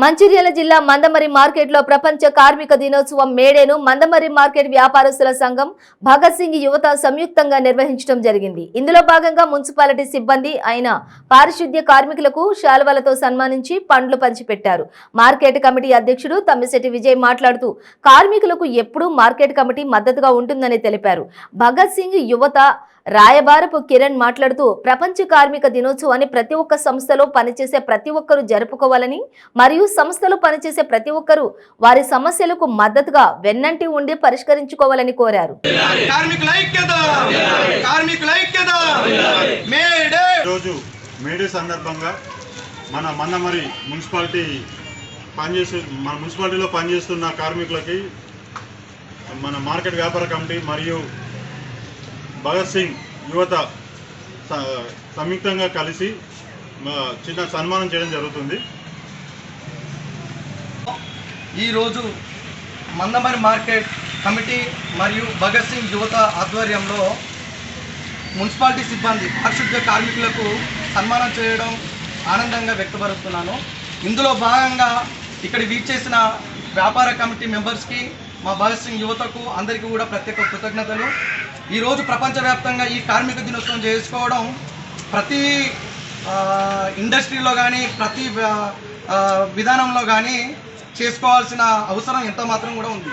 మంచిర్యాల జిల్లా మందమరి మార్కెట్లో ప్రపంచ కార్మిక దినోత్సవం మేడేను మందమరి మార్కెట్ వ్యాపారస్తుల సంఘం భగత్ సింగ్ యువత సంయుక్తంగా నిర్వహించడం జరిగింది. ఇందులో భాగంగా మున్సిపాలిటీ సిబ్బంది అయిన పారిశుద్ధ్య కార్మికులకు శాలువలతో సన్మానించి పండ్లు పంచిపెట్టారు. మార్కెట్ కమిటీ అధ్యక్షుడు తమ్మిశెట్టి విజయ్ మాట్లాడుతూ కార్మికులకు ఎప్పుడూ మార్కెట్ కమిటీ మద్దతుగా ఉంటుందని తెలిపారు. భగత్ సింగ్ యువత రాయబారపు కిరణ్ మాట్లాడుతూ ప్రపంచ కార్మిక దినోత్సవాన్ని ప్రతి ఒక్క సంస్థలో పనిచేసే ప్రతి ఒక్కరూ జరుపుకోవాలని మరియు సంస్థలో పనిచేసే ప్రతి ఒక్కరూ వారి సమస్యలకు మద్దతుగా వెన్నంటి ఉండి పరిష్కరించుకోవాలని కోరారు. సందర్భంగా మన మన్నమరి మున్సిపాలిటీ పనిచేసే మన మున్సిపాలిటీలో పనిచేస్తున్న కార్మికులకి మన మార్కెట్ వ్యాపార కమిటీ మరియు భగత్ సింగ్ యువత సంయుక్తంగా కలిసి చిన్న సన్మానం చేయడం జరుగుతుంది. ఈరోజు మందమరి మార్కెట్ కమిటీ మరియు భగత్ సింగ్ యువత ఆధ్వర్యంలో మున్సిపాలిటీ సిబ్బంది పారిశుద్ధ్య కార్మికులకు సన్మానం చేయడం ఆనందంగా వ్యక్తపరుస్తున్నాను. ఇందులో భాగంగా ఇక్కడ వీచేసిన వ్యాపార కమిటీ మెంబర్స్కి మా భగత్ సింగ్ యువతకు అందరికీ కూడా ప్రత్యేక కృతజ్ఞతలు. ఈరోజు ప్రపంచవ్యాప్తంగా ఈ కార్మిక దినోత్సవం చేసుకోవడం ప్రతి ఇండస్ట్రీలో కానీ ప్రతి విధానంలో కానీ చేసుకోవాల్సిన అవసరం ఎంత మాత్రం కూడా ఉంది.